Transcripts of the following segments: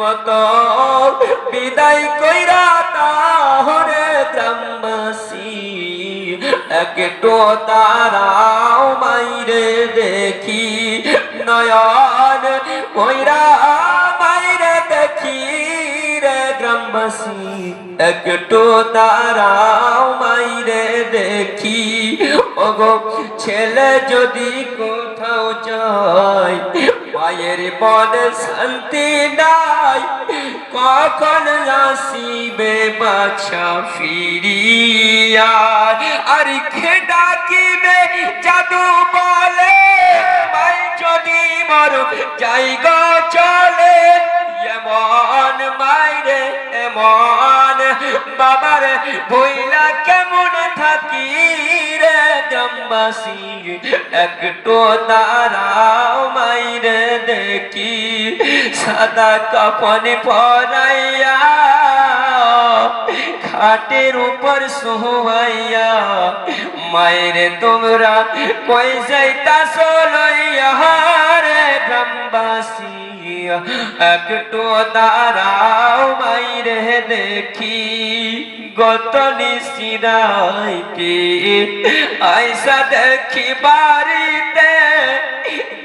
মতো বিদায় কইরা তাহরে গ্রামবাসী, একটু তারাও মাইরে দেখি, নয়ন কইরা মাইরে দেখি রে গ্রামবাসী, একটু তারাও মাইরে দেখি ওগো, ছেলে যদি কোথাও যায় মায়ের মনে শান্তি নাই, কখন আসিবে বাছা ফিরিয়া? আর খে ডাকিবে জাদু বলে? মাই যদি মর, যাই গো চলে। এমন মাইরে, এমন বাবার বইলা কেমন থাকি রে জম্বাসি একটু দাঁড়াও মাইরে দেখি, সাদা কাপন পরাইয়া, খাটের উপর সোহাইয়া মায়েরে তোমরা কই যাইতা লইয়া রে গ্রামবাসী। একটু দাঁড়াও বাইরে দেখি। গত নিশিরাইতে আইসা দেখি বাড়িতে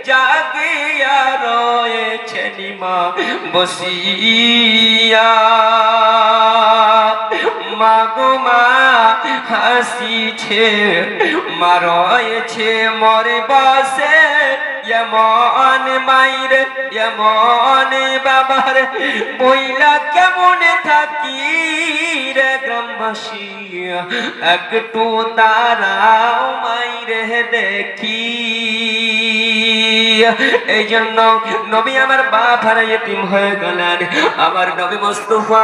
জাগিয়া রয়েছে নিমা বসিয়া। মাগুমা হাসিছে মা রয়েছে মরে বসে। এমন মাইর, এমন বাবার বইলা কেমন থাকি রে গ্রামবাসী? একটু তারাও মাইরে দেখি। এই জন্য নবী আমার বাপ হারা ইতিম হয়ে গেলেন। আমার নবী মুস্তফা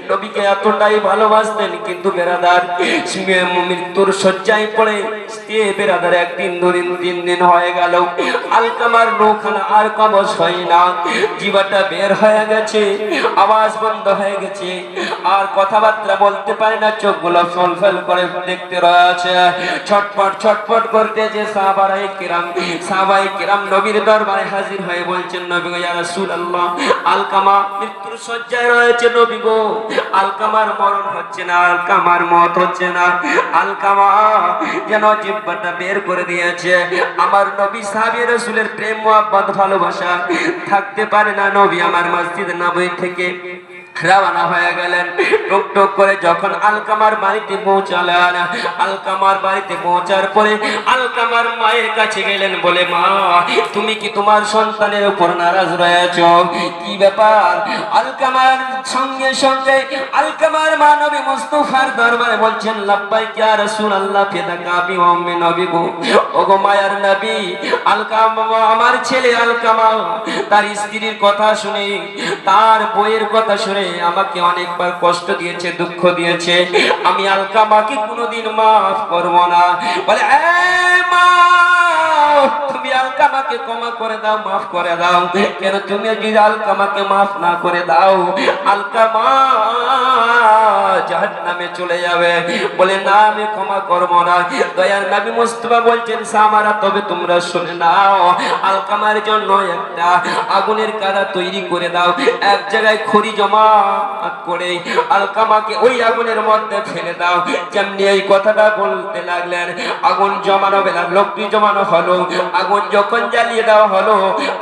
নবীকে এতটাই ভালোবাসতেন, কিন্তু বেরাদার মৃত্যুর শয্যায় পড়ে একদিন তিন দিন হয়ে গেল। আলকামার নৌখানা আর কবচ হয় না। জীবাটা বের হয়ে গেছে, আওয়াজ বন্ধ হয়ে গেছে। আর কথাবার্তা বলতে পারে না, চোখগুলো ফল ফল করে দেখতে রয়েছে। ছটফট ছটফট করতেছে সাহাবারাই কিরাম, সাহাবাই কিরাম নবীর দরবারে হাজির হয়ে বলছেন, নবী রাসূলুল্লাহ, আলকামা মৃত্যুর শয্যায় রয়েছে নবী গো। আলকামার মরণ হচ্ছে না, আলকামার মত হচ্ছে না। আলকামা যেন জিব্বাটা বের করে দিয়েছে। আমার নবী সাহাবী রসুলের প্রেম, মোহাব্বত, ভালোবাসা থাকতে পারে না নবী আমার মসজিদ নবী থেকে। রাওয়ানা হয়ে গেলেন। টুক টুক করে যখন আলকামার বাড়িতে পৌঁছালেন, আলকামার বাড়িতে পৌঁছার পরে আলকামার মায়ের কাছে গেলেন, বলে, মা, তুমি কি তোমার সন্তানের উপর নারাজ রয়েছ? কি ব্যাপার? আলকামার সঙ্গে সঙ্গে আলকামার মা নবী মুস্তাফার দরবারে বলছেন লাব্বাই ইয়া রাসূলুল্লাহ ফিদা কাবি উম্মি নবী গো ওগো মায়ার নবী, আলকামা, আমার ছেলে আলকামা, তার স্ত্রীর কথা শুনে, তার বইয়ের কথা শুনে আমাকে অনেকবার কষ্ট দিয়েছে, দুঃখ দিয়েছে। আমি আলকামাকে কোনোদিন মাফ করব না। বলে "এই মা, তুমি আলকামাকে ক্ষমা করে দাও, মাফ করে দাও। কেন তুমি যদি আলকামাকে মাফ না করে দাও, আলকামা জাহান্নামে চলে যাবে। বলে, না, আমি ক্ষমা করব না। দয়ার নবী মুস্তফা বলছেন, সামারা, তবে তোমরা শুনে নাও। আলকামার জন্য একটা আগুনের কাদা তৈরি করে দাও। এক জায়গায় খড়ি জমা করে আলকামাকে ওই আগুনের মধ্যে ফেলে দাও। যেমনি এই কথাটা বলতে লাগলেন, আগুন জমানো বেলা লোকটি জমানো হলো। আগুন যখন জ্বালিয়ে দেওয়া হলো,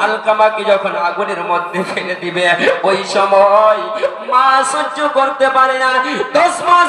আলকামাকে যখন আগুনের মধ্যে ফেলে দিবে, ওই সময় মা সহ্য করতে পারে না। দশ মাস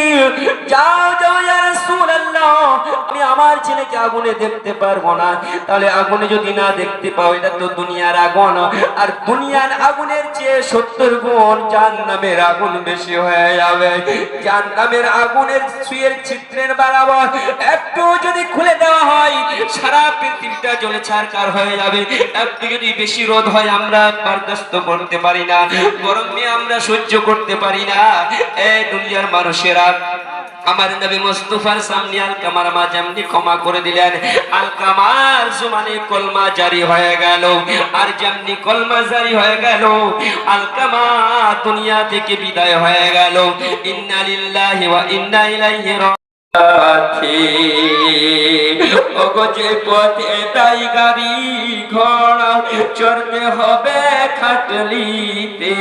যাও যদি একটু যদি খুলে দেওয়া হয়, সারা পৃথিবীটা জ্বলে ছারকার হয়ে যাবে। একটু যদি বেশি রোদ হয়, আমরা বরদাস্ত করতে পারি না। গরমে আমরা সহ্য করতে পারি না। এই দুনিয়ার মানুষেরা আমার নবী মুস্তাফার সামনে আল কামার মা যেমনি ক্ষমা করে দিলেন আল কামার জমানে কলমা জারি হয়ে গেল, আর যেমনি কলমা জারি হয়ে গেল আল কামা দুনিয়া থেকে বিদায় হয়ে গেল। ইন্না লিল্লাহি ওয়া ইন্না ইলাইহি যে পথে তাই গাড়ি ঘোড়া, চড়তে হবে খাটলিতে।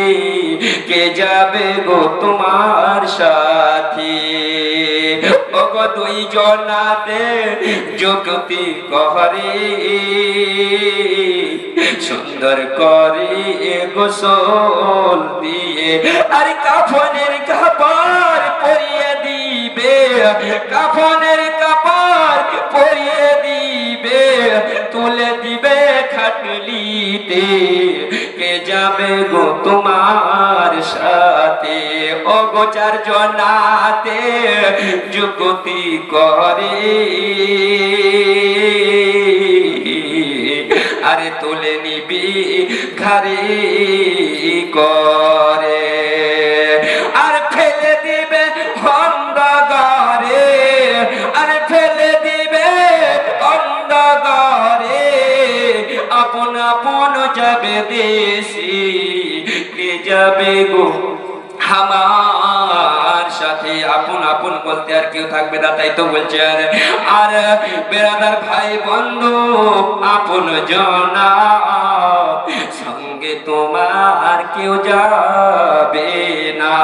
কে যাবে গো তোমার সাথে? দুই জনাতে কহরে। সুন্দর করে গোসল দিয়ে। আর কাফনের কাফনের কাপড় পরিয়ে দিবে, তুলে দিবে খাটলিতে কে যাবে গো তোমার সাথে? ও গো চার জনাতে যুগতি করে। আরে তুলে নিবি ঘাড়ি করে। সাথে আপন আপন বলতে আর কেউ থাকবে না, তাই তো বলছে আর। আর বেড়াদার ভাই, বন্ধু, আপন জনা, সঙ্গে তোমার কেউ যাবে না।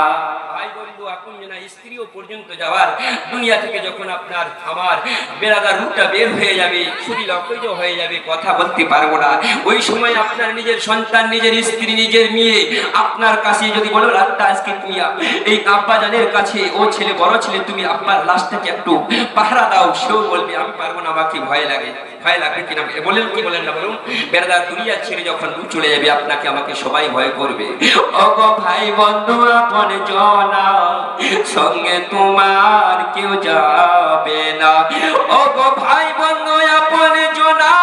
পর্যন্ত যাওয়ার, দুনিয়া থেকে যখন আপনার আমার বেড়াদার রূপটা বের হয়ে যাবে শরীর অকৈজ হয়ে যাবে, কথা বলতে পারব না। ওই সময় আপনার নিজের সন্তান, নিজের স্ত্রী, নিজের মেয়ে আপনার কাছে যদি বলো রাতটা আজকে তুমি এই আব্বা জানের কাছে, ও ছেলে, বড় ছেলে, তুমি আব্বার লাশটাকে একটু পাহারা দাও। সেও বলবে, আমি পারব না, আমাকে ভয় লাগে, ভয় লাগবে কিনা? বলেন, কি বলেন না বলুন? বেড়াদার দুনিয়া ছেড়ে যখন চলে যাবে, আপনাকে, আমাকে সবাই ভয় করবে। ওগো ভাই বন্ধু, আপন জনা, সঙ্গে তোমার কেউ যাবে না। ওগো ভাই বন্ধু আপন জনা,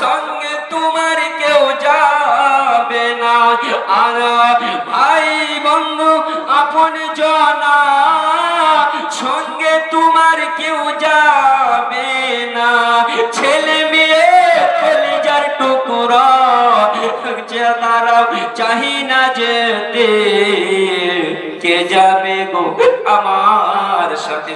সঙ্গে তোমার কেউ যাবে না। আর ভাই বন্ধু আপন জনা, সঙ্গে তোমার কেউ যাবে না। ছেলে মেয়ে, কলিজার টুকুরা যে তারা চাহি না যেতে গো আমার সাথে